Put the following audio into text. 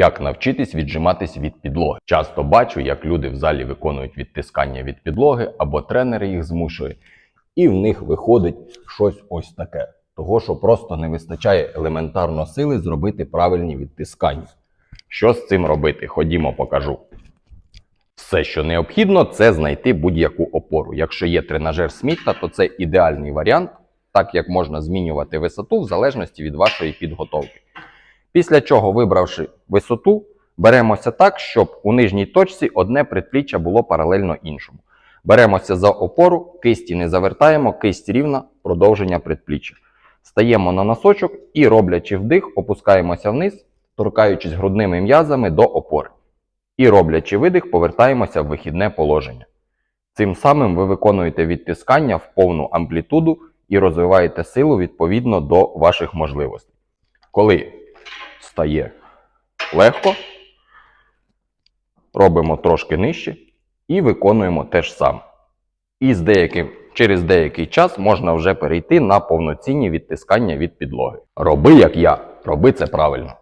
Як навчитись віджиматись від підлоги? Часто бачу, як люди в залі виконують відтискання від підлоги, або тренери їх змушує, і в них виходить щось ось таке. Того, що просто не вистачає елементарно сили зробити правильні відтискання. Що з цим робити? Ходімо, покажу. Все, що необхідно, це знайти будь-яку опору. Якщо є тренажер Сміта, то це ідеальний варіант, так як можна змінювати висоту в залежності від вашої підготовки. Після чого, вибравши висоту, беремося так, щоб у нижній точці одне предпліччя було паралельно іншому. Беремося за опору, кисті не завертаємо, кисть рівна, продовження предпліччя. Стаємо на носочок і, роблячи вдих, опускаємося вниз, торкаючись грудними м'язами до опори. І роблячи видих, повертаємося в вихідне положення. Цим самим ви виконуєте відтискання в повну амплітуду і розвиваєте силу відповідно до ваших можливостей. Коли стає легко, робимо трошки нижче і виконуємо те ж саме. І з деяким, через деякий час можна вже перейти на повноцінні відтискання від підлоги. Роби як я, роби це правильно.